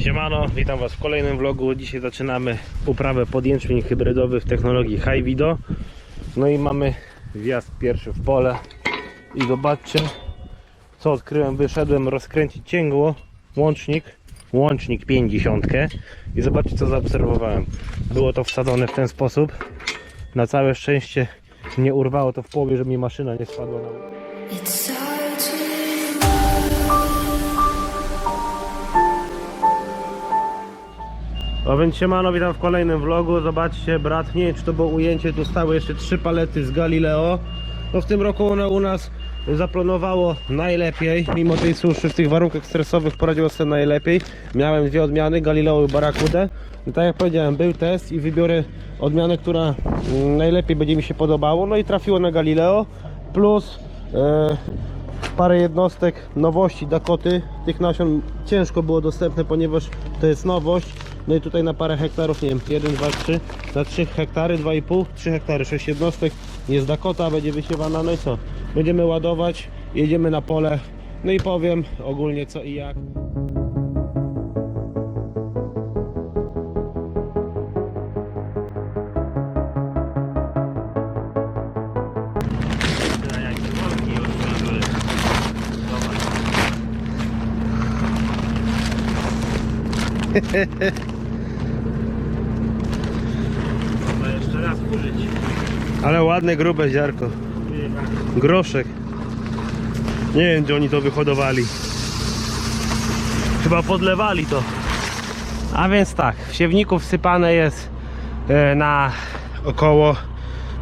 Siemano, witam Was w kolejnym vlogu. Dzisiaj zaczynamy uprawę podjęczmień hybrydowy w technologii High Video. No i mamy wjazd pierwszy w pole. I zobaczcie, co odkryłem. Wyszedłem rozkręcić cięgło, łącznik, łącznik 50. I zobaczcie, co zaobserwowałem. Było to wsadzone w ten sposób. Na całe szczęście nie urwało to w połowie, żeby mi maszyna nie spadła na It's A więc siemano, witam w kolejnym vlogu. Zobaczcie, brat, nie wiem czy to było ujęcie, tu stały jeszcze trzy palety z Galileo. No w tym roku one u nas zaplanowało najlepiej, mimo tej suszy, w tych warunkach stresowych poradziło sobie najlepiej. Miałem dwie odmiany, Galileo i Barakudę. I tak jak powiedziałem, był test i wybiorę odmianę, która mm, najlepiej będzie mi się podobało. No i trafiło na Galileo, plus e, parę jednostek nowości Dakoty. Tych nasion ciężko było dostępne, ponieważ to jest nowość. No i tutaj na parę hektarów, nie wiem, 1, 2, 3, na 3 hektary, 2,5, 3 hektary, 6 jednostek jest Dakota, będzie wysiewana, no i co? Będziemy ładować, jedziemy na pole, no i powiem ogólnie co i jak. Trzeba jeszcze raz użyć. Ale ładne, grube ziarko. Groszek. Nie wiem, gdzie oni to wyhodowali. Chyba podlewali to. A więc tak, w siewniku wsypane jest e, na około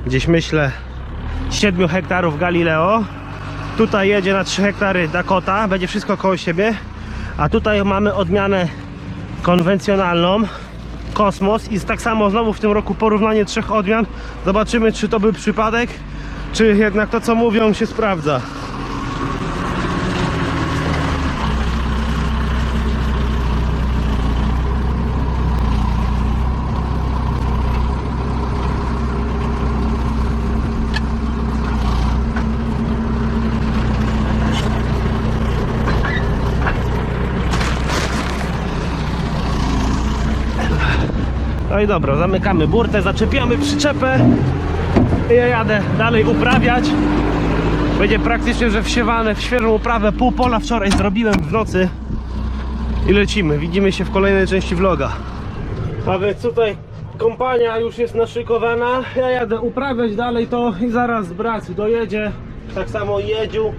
gdzieś myślę 7 hektarów Galileo. Tutaj jedzie na 3 hektary Dakota, będzie wszystko koło siebie. A tutaj mamy odmianę konwencjonalną Kosmos i tak samo znowu w tym roku porównanie trzech odmian. Zobaczymy czy to był przypadek, czy jednak to co mówią się sprawdza. No i dobra, zamykamy burtę, zaczepiamy przyczepę i ja jadę dalej uprawiać. Będzie praktycznie, że wsiewane w świeżą uprawę. Pół pola wczoraj zrobiłem w nocy i lecimy. Widzimy się w kolejnej części vloga. A więc tutaj kompania już jest naszykowana. Ja jadę uprawiać dalej to i zaraz brat dojedzie. Tak samo jedziu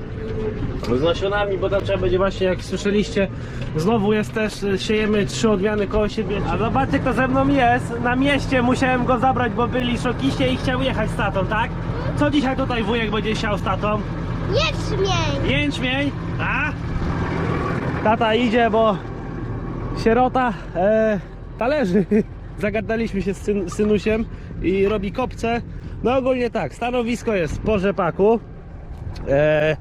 z nasionami, bo tam trzeba będzie właśnie, jak słyszeliście, znowu jest też, y, siejemy trzy odmiany koło siebie. A zobaczcie, kto ze mną jest. Na mieście musiałem go zabrać, bo byli szokiście i chciał jechać z tatą, tak? Co dzisiaj tutaj wujek będzie siał z tatą? Jęczmień! Jęczmień, a? Tata idzie, bo sierota e, talerzy. Zagadaliśmy się z syn, synusiem i robi kopce. No ogólnie tak, stanowisko jest po rzepaku. E,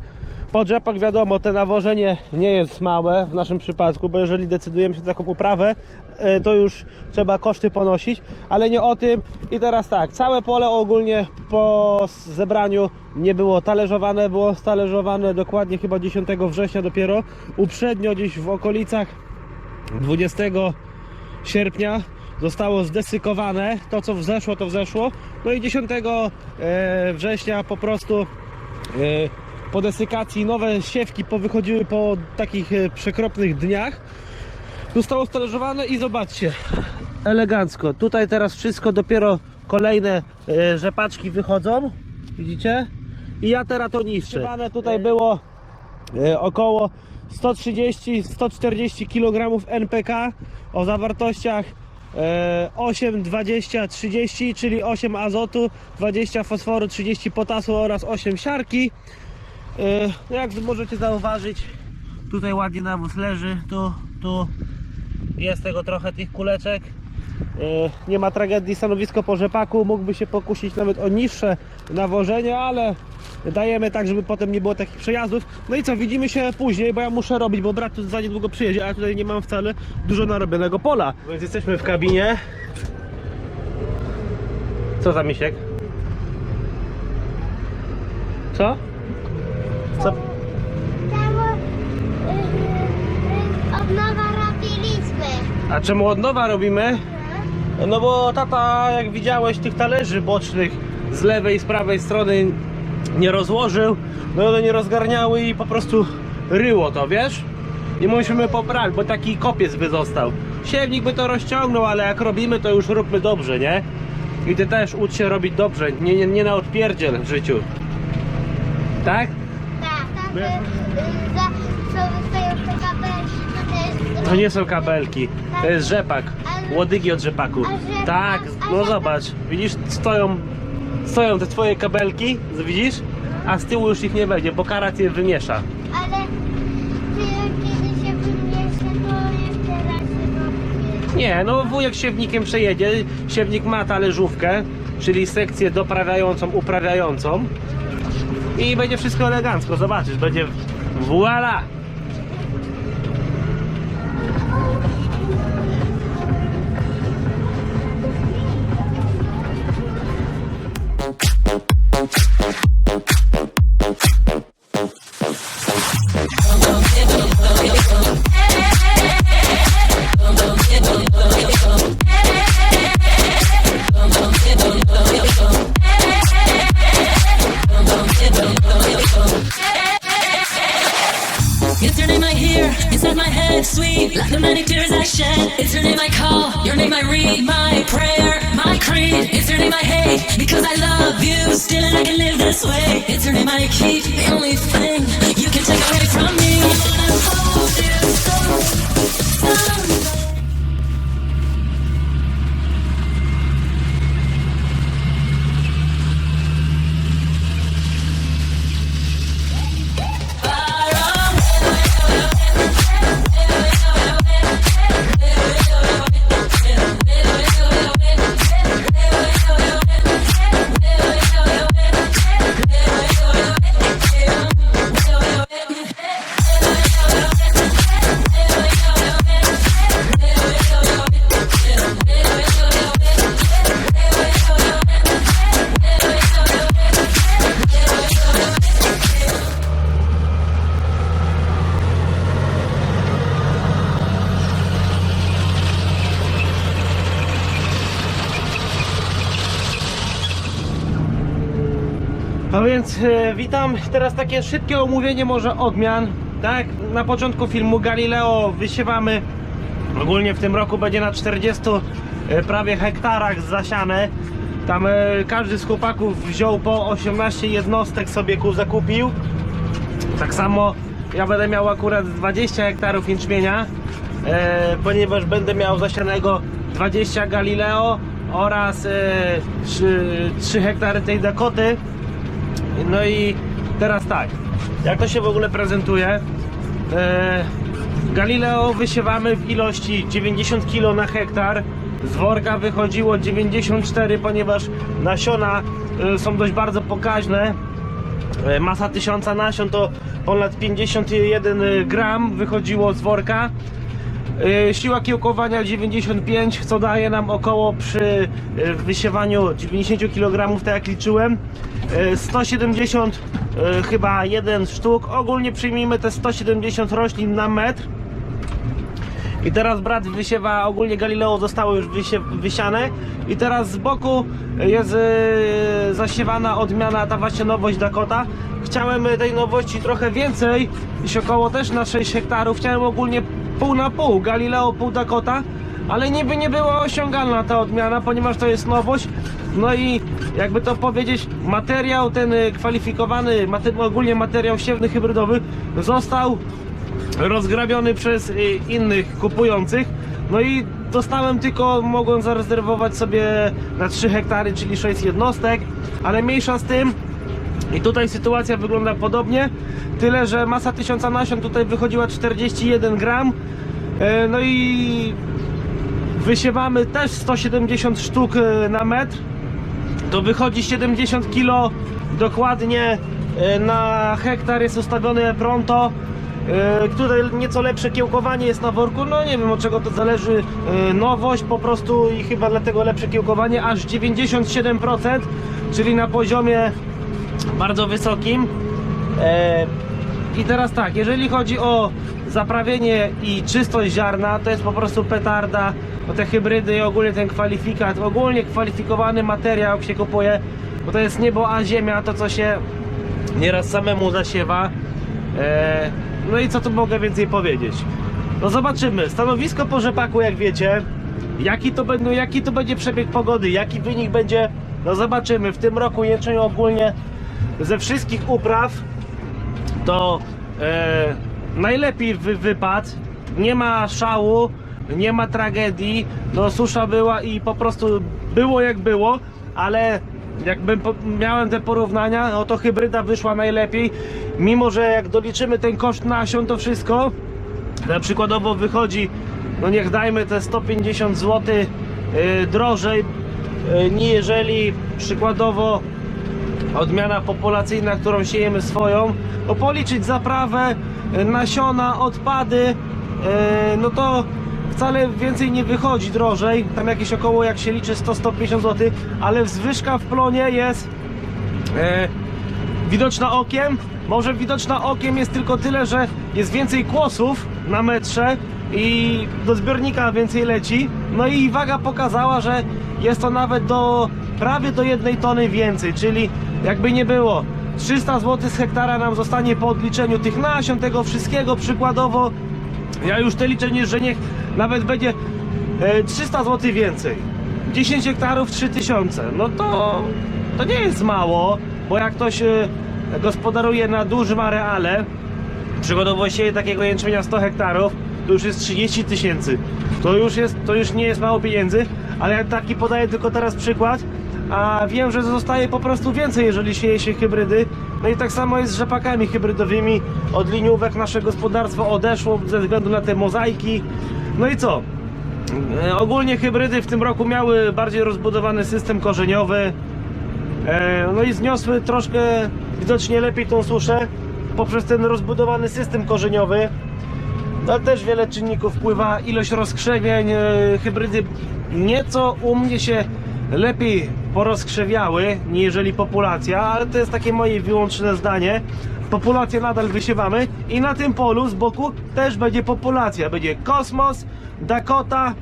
pod rzepak wiadomo, te nawożenie nie jest małe w naszym przypadku, bo jeżeli decydujemy się na taką uprawę, e, to już trzeba koszty ponosić, ale nie o tym. I teraz tak, całe pole ogólnie po zebraniu nie było talerzowane, było talerzowane dokładnie chyba 10 września dopiero. Uprzednio gdzieś w okolicach 20 sierpnia zostało zdesykowane. To co wzeszło, to wzeszło. No i 10 e, września po prostu e, po desykacji nowe siewki powychodziły po takich e, przekropnych dniach. Zostało stalerzowane i zobaczcie, elegancko. Tutaj teraz wszystko dopiero kolejne e, rzepaczki wychodzą. Widzicie? I ja teraz to niszczę. Tutaj było e, około 130-140 kg NPK o zawartościach e, 8, 20, 30, czyli 8 azotu, 20 fosforu, 30 potasu oraz 8 siarki. E, no jak możecie zauważyć, tutaj ładnie nawóz leży, tu, tu jest tego trochę tych kuleczek. E, Nie ma tragedii stanowisko po rzepaku, mógłby się pokusić nawet o niższe nawożenie, ale dajemy tak, żeby potem nie było takich przejazdów. No i co, widzimy się później, bo ja muszę robić, bo brat tu za niedługo przyjedzie, a ja tutaj nie mam wcale dużo narobionego pola. Więc jesteśmy w kabinie. Co za misiek? Co? Co? Temu y, y, odnowa robiliśmy. A czemu od nowa robimy? No bo tata, jak widziałeś, tych talerzy bocznych z lewej i z prawej strony nie rozłożył, no one nie rozgarniały i po prostu ryło to, wiesz? I musimy poprawić, bo taki kopiec by został. Siewnik by to rozciągnął, ale jak robimy, to już róbmy dobrze, nie? I ty też ucz się robić dobrze, nie, nie, nie na odpierdziel w życiu. Tak? To też... To nie są kabelki, to jest rzepak. Łodygi od rzepaku. Tak, no zobacz, widzisz, stoją, stoją te twoje kabelki, widzisz? A z tyłu już ich nie będzie, bo karat je wymiesza. Ale kiedy się wymieszczę, to jeszcze raz. Nie, no wujek siewnikiem przejedzie, siewnik ma talerzówkę, czyli sekcję doprawiającą, uprawiającą i będzie wszystko elegancko, zobaczysz, będzie voila! Więc e, witam. Teraz takie szybkie omówienie może odmian. Tak, na początku filmu Galileo wysiewamy. Ogólnie w tym roku będzie na 40 e, prawie hektarach zasiane. Tam e, każdy z chłopaków wziął po 18 jednostek sobie ku zakupił. Tak samo ja będę miał akurat 20 hektarów jęczmienia, ponieważ będę miał zasianego 20 Galileo oraz e, 3, 3 hektary tej Dakoty. No i teraz tak, jak to się w ogóle prezentuje? E, Galileo wysiewamy w ilości 90 kg na hektar. Z worka wychodziło 94, ponieważ nasiona e, są dość bardzo pokaźne. E, Masa tysiąca nasion to ponad 51 gram wychodziło z worka. E, Siła kiełkowania 95, co daje nam około przy e, wysiewaniu 90 kg, tak jak liczyłem. E, 170 e, chyba jeden sztuk. Ogólnie przyjmijmy te 170 roślin na metr. I teraz brat wysiewa, ogólnie Galileo zostało już wysie, wysiane i teraz z boku jest e, zasiewana odmiana, ta właśnie nowość Dakota. Chciałem tej nowości trochę więcej, gdzieś około też na 6 hektarów. Chciałem ogólnie pół na pół, Galileo pół Dakota, ale niby nie była osiągalna ta odmiana, ponieważ to jest nowość. No i jakby to powiedzieć, materiał ten e, kwalifikowany, ogólnie materiał siewny hybrydowy został rozgrabiony przez y, innych kupujących. No i dostałem tylko, mogłem zarezerwować sobie na 3 hektary, czyli 6 jednostek, ale mniejsza z tym. I tutaj sytuacja wygląda podobnie, tyle że masa tysiąca nasion tutaj wychodziła 41 gram. E, No i wysiewamy też 170 sztuk e, na metr to wychodzi 70 kg dokładnie e, na hektar jest ustawione pronto Tutaj nieco lepsze kiełkowanie jest na worku, no nie wiem od czego to zależy, nowość po prostu i chyba dlatego lepsze kiełkowanie, aż 97%, czyli na poziomie bardzo wysokim. E, I teraz tak, jeżeli chodzi o zaprawienie i czystość ziarna to jest po prostu petarda. Bo te hybrydy i ogólnie ten kwalifikat, ogólnie kwalifikowany materiał jak się kupuje, bo to jest niebo a ziemia, to co się nieraz samemu zasiewa. E, no i co tu mogę więcej powiedzieć? No zobaczymy. Stanowisko po rzepaku, jak wiecie, jaki to, będą, jaki to będzie przebieg pogody, jaki wynik będzie, no zobaczymy. W tym roku jęczmień ogólnie ze wszystkich upraw to e, najlepiej wy, wypadł. Nie ma szału, nie ma tragedii. No susza była i po prostu było jak było, ale jakbym miałem te porównania, no to hybryda wyszła najlepiej. Mimo, że jak doliczymy ten koszt nasion, to wszystko, na przykładowo wychodzi, no niech dajmy te 150 zł yy, drożej, yy, jeżeli przykładowo odmiana populacyjna, którą siejemy swoją, bo policzyć zaprawę, y, nasiona, odpady, y, no to wcale więcej nie wychodzi drożej, tam jakieś około jak się liczy 100-150 zł, ale zwyżka w plonie jest e, widoczna okiem. Może widoczna okiem jest tylko tyle, że jest więcej kłosów na metrze i do zbiornika więcej leci. No i waga pokazała, że jest to nawet do prawie do jednej tony więcej, czyli jakby nie było 300 zł z hektara nam zostanie po odliczeniu tych nasion, tego wszystkiego przykładowo. Ja już te liczę, że niech nawet będzie e, 300 zł więcej. 10 hektarów 3000. No to, to nie jest mało, bo jak ktoś e, gospodaruje na dużym areale, przykładowo sieje takiego jęczmienia 100 hektarów, to już jest 30 tysięcy. To już jest, to już nie jest mało pieniędzy, ale ja taki podaję tylko teraz przykład, a wiem, że zostaje po prostu więcej, jeżeli sieje się hybrydy. No i tak samo jest z rzepakami hybrydowymi. Od liniówek nasze gospodarstwo odeszło ze względu na te mozaiki. No i co? E, Ogólnie hybrydy w tym roku miały bardziej rozbudowany system korzeniowy. E, No i zniosły troszkę widocznie lepiej tą suszę poprzez ten rozbudowany system korzeniowy. No, ale też wiele czynników wpływa, ilość rozkrzewień, e, hybrydy nieco u mnie się lepiej porozkrzewiały, niżeli populacja, ale to jest takie moje wyłączne zdanie. Populację nadal wysiewamy i na tym polu z boku też będzie populacja. Będzie Kosmos, Dakota,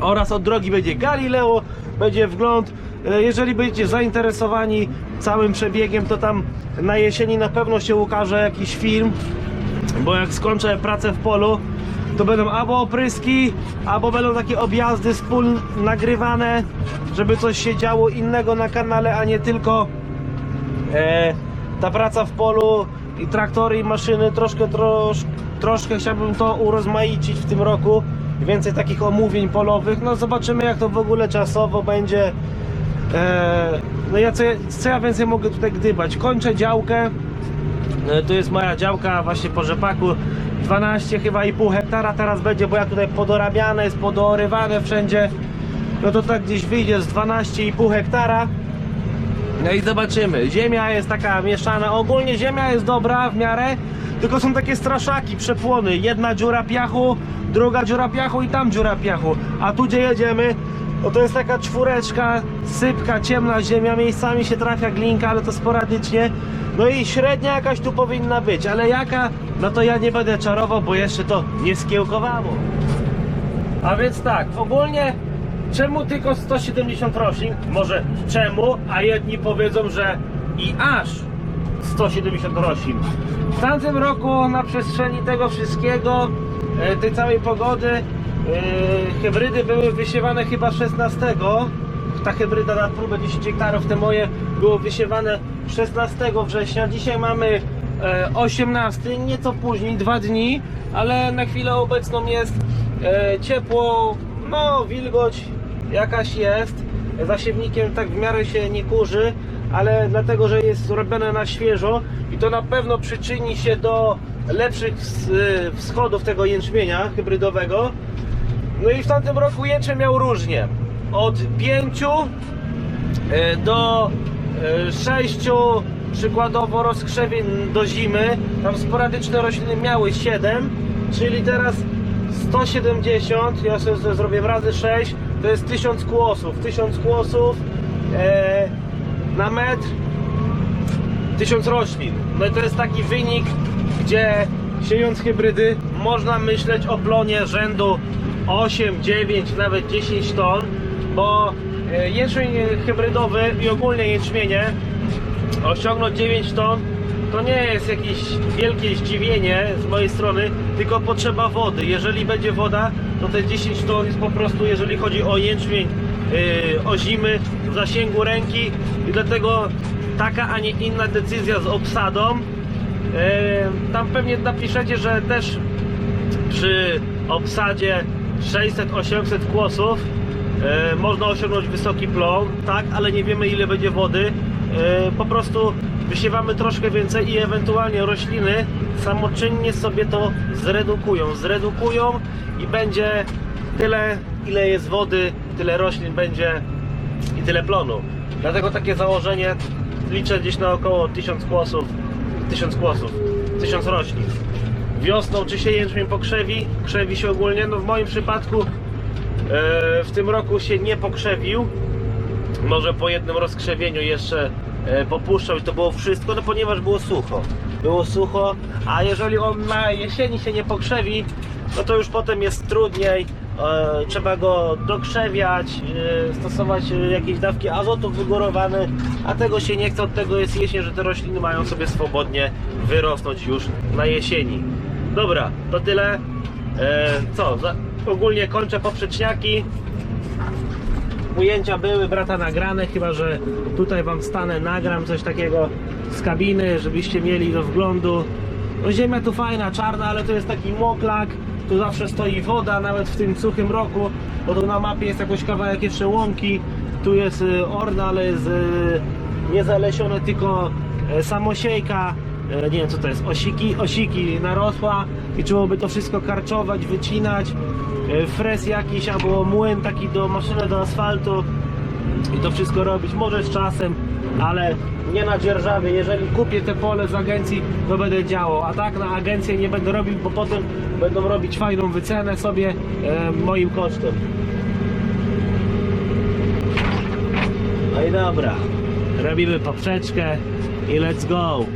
oraz od drogi będzie Galileo, będzie wgląd. E, Jeżeli będziecie zainteresowani całym przebiegiem, to tam na jesieni na pewno się ukaże jakiś film, bo jak skończę pracę w polu, to będą albo opryski, albo będą takie objazdy nagrywane, żeby coś się działo innego na kanale, a nie tylko e, ta praca w polu i traktory i maszyny. Troszkę, trosz, troszkę chciałbym to urozmaicić w tym roku. Więcej takich omówień polowych. No zobaczymy jak to w ogóle czasowo będzie. E, no ja co, co ja więcej mogę tutaj gdybać? Kończę działkę. E, to jest moja działka właśnie po rzepaku 12 chyba i pół hektara teraz będzie, bo jak tutaj podorabiane jest, podorywane wszędzie no to tak gdzieś wyjdzie z 12,5 hektara no i zobaczymy. Ziemia jest taka mieszana. Ogólnie ziemia jest dobra w miarę, tylko są takie straszaki, przepłony. Jedna dziura piachu, druga dziura piachu i tam dziura piachu. A tu gdzie jedziemy, no to jest taka czwóreczka, sypka, ciemna ziemia. Miejscami się trafia glinka, ale to sporadycznie. No i średnia jakaś tu powinna być, ale jaka? No to ja nie będę czarował, bo jeszcze to nie skiełkowało. A więc tak, ogólnie czemu tylko 170 roślin? Może czemu, a jedni powiedzą, że i aż 170 roślin. W tamtym roku na przestrzeni tego wszystkiego, e, tej całej pogody, hybrydy były wysiewane chyba 16. Ta hybryda na próbę 10 hektarów, te moje było wysiewane 16 września. Dzisiaj mamy e, 18, nieco później, dwa dni, ale na chwilę obecną jest e, ciepło, no wilgoć jakaś jest. Zasiewnikiem tak w miarę się nie kurzy, ale dlatego, że jest zrobione na świeżo i to na pewno przyczyni się do lepszych wschodów tego jęczmienia hybrydowego. No i w tamtym roku jęczmień miał różnie. Od 5 e, do 6 przykładowo rozkrzewień do zimy. Tam sporadyczne rośliny miały 7, czyli teraz 170, ja sobie z- zrobię razy 6, to jest 1000 kłosów. 1000 kłosów e, na metr 1000 roślin. No i to jest taki wynik, gdzie siejąc hybrydy można myśleć o plonie rzędu 8, 9, nawet 10 ton, bo e, jęczmień hybrydowy i ogólnie jęczmienie osiągnąć 9 ton to nie jest jakieś wielkie zdziwienie z mojej strony, tylko potrzeba wody. Jeżeli będzie woda, to te 10 ton jest po prostu, jeżeli chodzi o jęczmień yy, o zimy, w zasięgu ręki i dlatego taka, a nie inna decyzja z obsadą. Yy, tam pewnie napiszecie, że też przy obsadzie 600-800 kłosów e, można osiągnąć wysoki plon, tak, ale nie wiemy ile będzie wody. E, po prostu wysiewamy troszkę więcej i ewentualnie rośliny samoczynnie sobie to zredukują. Zredukują i będzie tyle, ile jest wody, tyle roślin będzie i tyle plonu. Dlatego takie założenie liczę gdzieś na około 1000 kłosów, 1000 kłosów, 1000 roślin. Wiosną czy się jęczmień pokrzewi, krzewi się ogólnie, no w moim przypadku e, w tym roku się nie pokrzewił. Może po jednym rozkrzewieniu jeszcze e, popuszczał i to było wszystko, no ponieważ było sucho. Było sucho, a jeżeli on na jesieni się nie pokrzewi, no to już potem jest trudniej. E, trzeba go dokrzewiać, stosować jakieś dawki azotu wygórowane, a tego się nie chce, od tego jest jesień, że te rośliny mają sobie swobodnie wyrosnąć już na jesieni. Dobra, to tyle. E, co, za, ogólnie kończę poprzeczniaki. Ujęcia były brata nagrane, chyba że tutaj wam stanę, nagram coś takiego z kabiny, żebyście mieli do wglądu. No ziemia tu fajna, czarna, ale to jest taki moklak, tu zawsze stoi woda, nawet w tym suchym roku, bo tu na mapie jest jakoś kawałek jeszcze łąki, tu jest y, orna, ale jest y, niezalesione, tylko y, samosiejka, e, nie wiem co to jest, osiki, osiki narosła i trzeba by to wszystko karczować, wycinać, e, fres jakiś albo młyn taki do maszyny do asfaltu i to wszystko robić, może z czasem, ale nie na dzierżawie, jeżeli kupię te pole z agencji, to będę działał, a tak na agencję nie będę robił, bo potem będą robić fajną wycenę sobie e, moim kosztem. No i dobra, robimy poprzeczkę i let's go.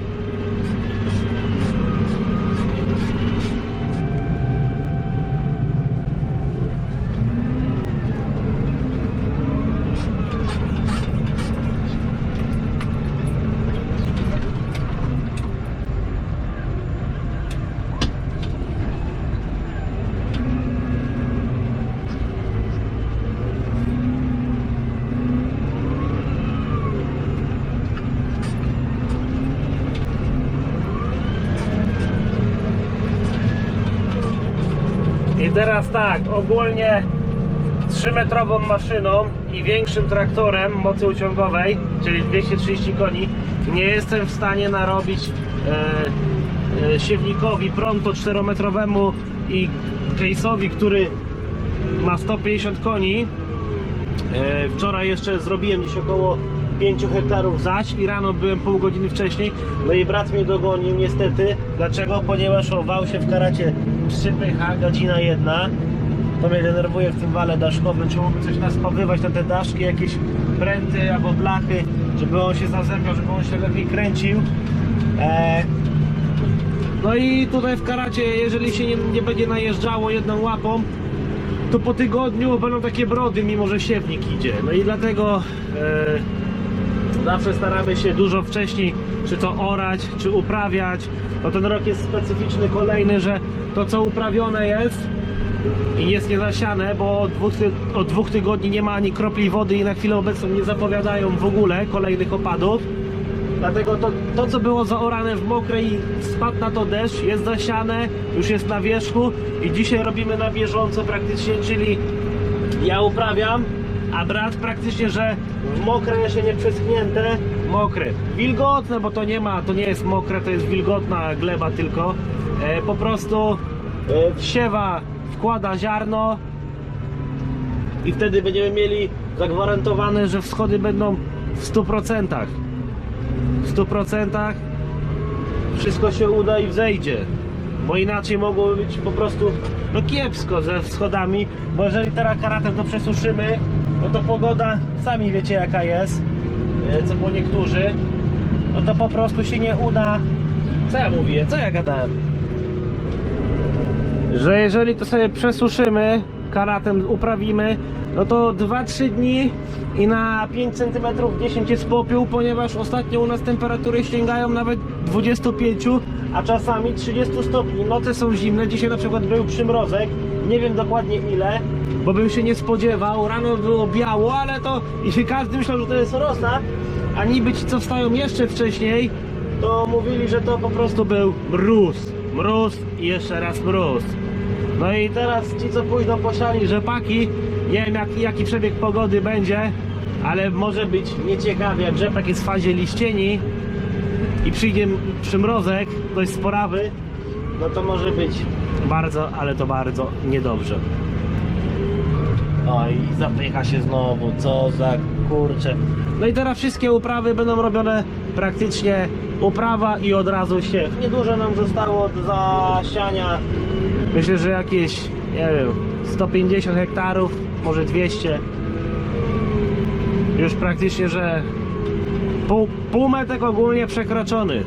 Teraz tak, ogólnie 3-metrową maszyną i większym traktorem mocy uciągowej, czyli 230 koni, nie jestem w stanie narobić e, e, siewnikowi pronto 4-metrowemu i case'owi, który ma 150 koni. E, wczoraj jeszcze zrobiłem gdzieś około 5 hektarów zaś i rano byłem pół godziny wcześniej. No i brat mnie dogonił niestety. Dlaczego? Ponieważ ował się w karacie przypycha, godzina jedna. To mnie denerwuje w tym wale daszkowym. Trzeba by coś naspawywać na te daszki, jakieś pręty albo blachy, żeby on się zazębiał, żeby on się lepiej kręcił. E, no i tutaj w karacie, jeżeli się nie, nie będzie najeżdżało jedną łapą, to po tygodniu będą takie brody, mimo że siewnik idzie. No i dlatego e, zawsze staramy się dużo wcześniej, czy to orać, czy uprawiać. No ten rok jest specyficzny kolejny, że to co uprawione jest i jest niezasiane, bo od dwóch, od dwóch tygodni nie ma ani kropli wody i na chwilę obecną nie zapowiadają w ogóle kolejnych opadów. Dlatego to, to co było zaorane w mokrej i spadł na to deszcz, jest zasiane, już jest na wierzchu i dzisiaj robimy na bieżąco praktycznie, czyli ja uprawiam, a brat praktycznie, że mokre jeszcze nie przeschnięte, mokre. Wilgotne, bo to nie ma, to nie jest mokre, to jest wilgotna gleba tylko. E, po prostu e, wsiewa, wkłada ziarno i wtedy będziemy mieli zagwarantowane, że wschody będą w 100% w 100% wszystko się uda i wzejdzie. Bo inaczej mogłoby być po prostu no kiepsko ze wschodami, bo jeżeli teraz karatem to przesuszymy, no to pogoda, sami wiecie jaka jest, e, co po niektórzy, no to po prostu się nie uda. Co ja mówię? Co ja gadałem? że jeżeli to sobie przesuszymy, karatem uprawimy, no to 2-3 dni i na 5 cm 10 jest popiół, ponieważ ostatnio u nas temperatury sięgają nawet 25, a czasami 30 stopni. Noce są zimne, dzisiaj na przykład był przymrozek, nie wiem dokładnie ile, bo bym się nie spodziewał. Rano było biało, ale to i każdy myślał, że to jest rosna, a niby ci co wstają jeszcze wcześniej, to mówili, że to po prostu był mróz. Mróz i jeszcze raz mróz. No i teraz ci co pójdą posiali rzepaki, nie wiem jaki, jaki przebieg pogody będzie, ale może być nieciekawie, jak rzepak jest w fazie liścieni i przyjdzie przymrozek, dość sporawy, no to może być bardzo, ale to bardzo niedobrze. Oj, zapycha się znowu, co za kurcze. No i teraz wszystkie uprawy będą robione praktycznie uprawa i od razu siew. Niedużo nam zostało do zasiania. Myślę, że jakieś, nie wiem, 150 hektarów, może 200. Już praktycznie, że pół, półmetek ogólnie przekroczony.